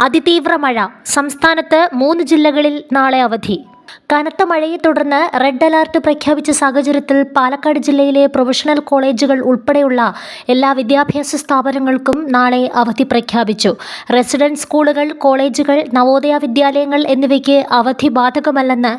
അതിതീവ്ര മഴ സംസ്ഥാനത്ത് മൂന്ന് ജില്ലകളിൽ നാളെ അവധി. കനത്ത മഴയെ തുടർന്ന് റെഡ് അലർട്ട് പ്രഖ്യാപിച്ച സാഹചര്യത്തിൽ പാലക്കാട് ജില്ലയിലെ പ്രൊഫഷണൽ കോളേജുകൾ ഉൾപ്പെടെയുള്ള എല്ലാ വിദ്യാഭ്യാസ സ്ഥാപനങ്ങൾക്കും നാളെ അവധി പ്രഖ്യാപിച്ചു. റെസിഡൻസ് സ്കൂളുകൾ കോളേജുകൾ നവോദയ വിദ്യാലയങ്ങൾ എന്നിവയ്ക്ക് അവധി ബാധകമല്ലെന്ന്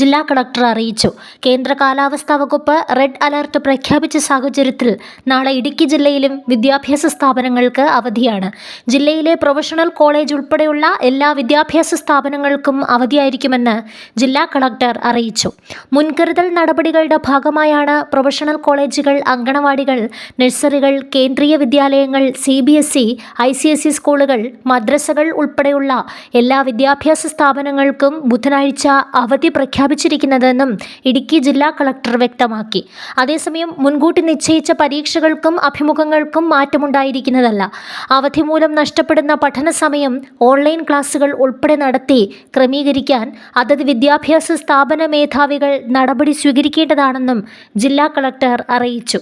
ജില്ലാ കളക്ടർ അറിയിച്ചു. കേന്ദ്ര കാലാവസ്ഥാ വകുപ്പ് റെഡ് അലർട്ട് പ്രഖ്യാപിച്ച സാഹചര്യത്തിൽ നാളെ ഇടുക്കി ജില്ലയിലും വിദ്യാഭ്യാസ സ്ഥാപനങ്ങൾക്ക് അവധിയാണ്. ജില്ലയിലെ പ്രൊഫഷണൽ കോളേജ് ഉൾപ്പെടെയുള്ള എല്ലാ വിദ്യാഭ്യാസ സ്ഥാപനങ്ങൾക്കും അവധിയായിരിക്കുമെന്ന് ജില്ലാ കളക്ടർ അറിയിച്ചു. മുൻകരുതൽ നടപടികളുടെ ഭാഗമായാണ് പ്രൊഫഷണൽ കോളേജുകൾ അങ്കണവാടികൾ നഴ്സറികൾ കേന്ദ്രീയ വിദ്യാലയങ്ങൾ C B S E I C S E സ്കൂളുകൾ മദ്രസകൾ ഉൾപ്പെടെയുള്ള എല്ലാ വിദ്യാഭ്യാസ സ്ഥാപനങ്ങൾക്കും ബുധനാഴ്ച അവധി പ്രഖ്യാപിച്ചിരിക്കുന്നതെന്നും ഇടുക്കി ജില്ലാ കളക്ടർ വ്യക്തമാക്കി. അതേസമയം മുൻകൂട്ടി നിശ്ചയിച്ച പരീക്ഷകൾക്കും അഭിമുഖങ്ങൾക്കും മാറ്റമുണ്ടായിരിക്കുന്നതല്ല. അവധി മൂലം നഷ്ടപ്പെടുന്ന പഠന സമയം ഓൺലൈൻ ക്ലാസുകൾ ഉൾപ്പെടെ നടത്തി ക്രമീകരിക്കാൻ അതത് വിദ്യാഭ്യാസ സ്ഥാപന മേധാവികൾ നടപടി സ്വീകരിക്കേണ്ടതാണെന്നും ജില്ലാ കളക്ടർ അറിയിച്ചു.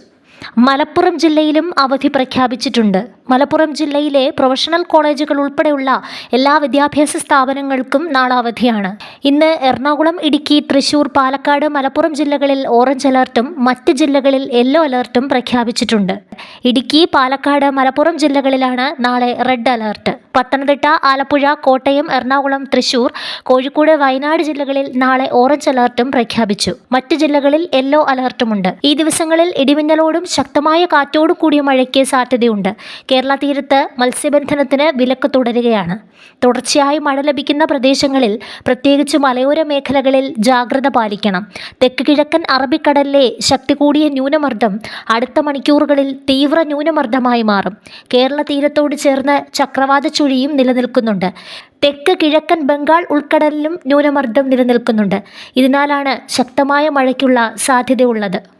മലപ്പുറം ജില്ലയിലും അവധി പ്രഖ്യാപിച്ചിട്ടുണ്ട്. മലപ്പുറം ജില്ലയിലെ പ്രൊഫഷണൽ കോളേജുകൾ ഉൾപ്പെടെയുള്ള എല്ലാ വിദ്യാഭ്യാസ സ്ഥാപനങ്ങൾക്കും നാളെ അവധിയാണ് ഇന്ന് എറണാകുളം ഇടുക്കി തൃശൂർ പാലക്കാട് മലപ്പുറം ജില്ലകളിൽ ഓറഞ്ച് അലർട്ടും മറ്റ് ജില്ലകളിൽ യെല്ലോ അലർട്ടും പ്രഖ്യാപിച്ചിട്ടുണ്ട്. ഇടുക്കി പാലക്കാട് മലപ്പുറം ജില്ലകളിലാണ് നാളെ റെഡ് അലർട്ട്. പത്തനംതിട്ട ആലപ്പുഴ കോട്ടയം എറണാകുളം തൃശൂർ കോഴിക്കോട് വയനാട് ജില്ലകളിൽ നാളെ ഓറഞ്ച് അലർട്ടും പ്രഖ്യാപിച്ചു. മറ്റ് ജില്ലകളിൽ യെല്ലോ അലർട്ടുമുണ്ട്. ഈ ദിവസങ്ങളിൽ ഇടിമിന്നലോടും ശക്തമായ കാറ്റോടും കൂടിയ മഴയ്ക്ക് സാധ്യതയുണ്ട്. കേരള തീരത്ത് മത്സ്യബന്ധനത്തിന് വിലക്ക് തുടരുകയാണ്. തുടർച്ചയായി മഴ ലഭിക്കുന്ന പ്രദേശങ്ങളിൽ പ്രത്യേകിച്ച് മലയോര മേഖലകളിൽ ജാഗ്രത പാലിക്കണം. തെക്ക് കിഴക്കൻ അറബിക്കടലിലെ ശക്തി കൂടിയ ന്യൂനമർദ്ദം അടുത്ത മണിക്കൂറുകളിൽ തീവ്ര ന്യൂനമർദ്ദമായി മാറും. കേരള തീരത്തോട് ചേർന്ന് ചക്രവാത ചുഴിയും നിലനിൽക്കുന്നുണ്ട്. തെക്ക് കിഴക്കൻ ബംഗാൾ ഉൾക്കടലിലും ന്യൂനമർദ്ദം നിലനിൽക്കുന്നുണ്ട്. ഇതിനാലാണ് ശക്തമായ മഴയ്ക്കുള്ള സാധ്യതയുള്ളത്.